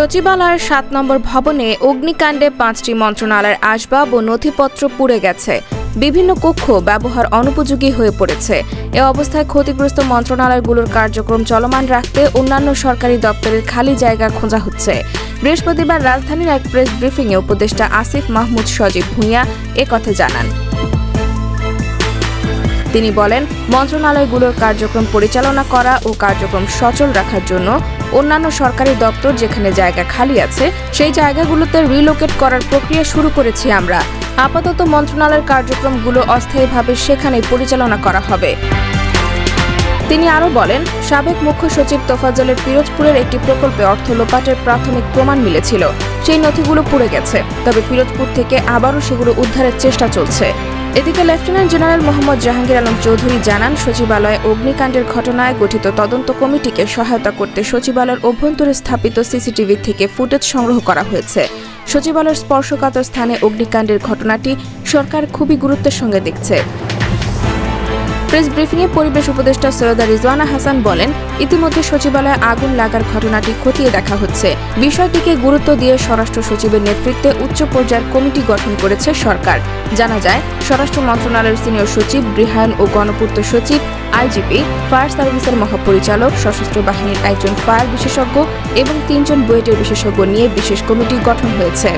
সচিবালয়ের সাত নম্বর ভবনে অগ্নিকাণ্ডে পাঁচটি মন্ত্রণালয়ের আসবাব ও নথিপত্র পুড়ে গেছে। বিভিন্ন কক্ষ ব্যবহার অনুপযোগী হয়ে পড়েছে। এ অবস্থায় ক্ষতিগ্রস্ত মন্ত্রণালয়গুলোর কার্যক্রম চলমান রাখতে অন্যান্য সরকারি দপ্তরের খালি জায়গা খোঁজা হচ্ছে। বৃহস্পতিবার রাজধানীর এক প্রেস ব্রিফিংয়ে উপদেষ্টা আসিফ মাহমুদ সজীব ভূঁইয়া একথা জানান। তিনি বলেন, মন্ত্রণালয়গুলোর কার্যক্রম পরিচালনা করা ও কার্যক্রম সচল রাখার জন্য অন্যান্য সরকারি দপ্তর যেখানে জায়গা খালি আছে, সেই জায়গাগুলোতে রিলোকেট করার প্রক্রিয়া শুরু করেছি আমরা। আপাতত মন্ত্রণালয়ের কার্যক্রমগুলো অস্থায়ীভাবে সেখানে পরিচালনা করা হবে। তিনি আরও বলেন, সাবেক মুখ্য সচিব তোফাজ্জলের পিরোজপুরের একটি প্রকল্পে অর্থ লোপাটের প্রাথমিক প্রমাণ মিলেছিল। সেই নথিগুলো পুড়ে গেছে, তবে পিরোজপুর থেকে আবারও সেগুলো উদ্ধারের চেষ্টা চলছে। এদিকে লেফটেন্যান্ট জেনারেল মোহাম্মদ জাহাঙ্গীর আলম চৌধুরী জানান, সচিবালয়ে অগ্নিকাণ্ডের ঘটনায় গঠিত তদন্ত কমিটিকে সহায়তা করতে সচিবালয়ের অভ্যন্তরে স্থাপিত সিসিটিভি থেকে ফুটেজ সংগ্রহ করা হয়েছে। সচিবালয়ের স্পর্শকাতর স্থানে অগ্নিকাণ্ডের ঘটনাটি সরকার খুবই গুরুত্বের সঙ্গে দেখছে। প্রেস ব্রিফিংয়ে পরিবেশ উপদেষ্টা সৈয়দা রিজওয়ানা হাসান বলেন, ইতিমধ্যে সচিবালয়ে আগুন লাগার ঘটনাটি খতিয়ে দেখা হচ্ছে। বিষয়টিকে গুরুত্ব দিয়ে স্বরাষ্ট্র সচিবের নেতৃত্বে উচ্চ পর্যায়ের কমিটি গঠন করেছে সরকার। জানা যায়, স্বরাষ্ট্র মন্ত্রণালয়ের সিনিয়র সচিব গৃহায়ণ ও গণপূর্ত সচিব, আইজিপি, ফায়ার সার্ভিসের মহাপরিচালক, সশস্ত্র বাহিনীর একজন ফায়ার বিশেষজ্ঞ এবং তিনজন বুয়েটের বিশেষজ্ঞ নিয়ে বিশেষ কমিটি গঠন হয়েছে।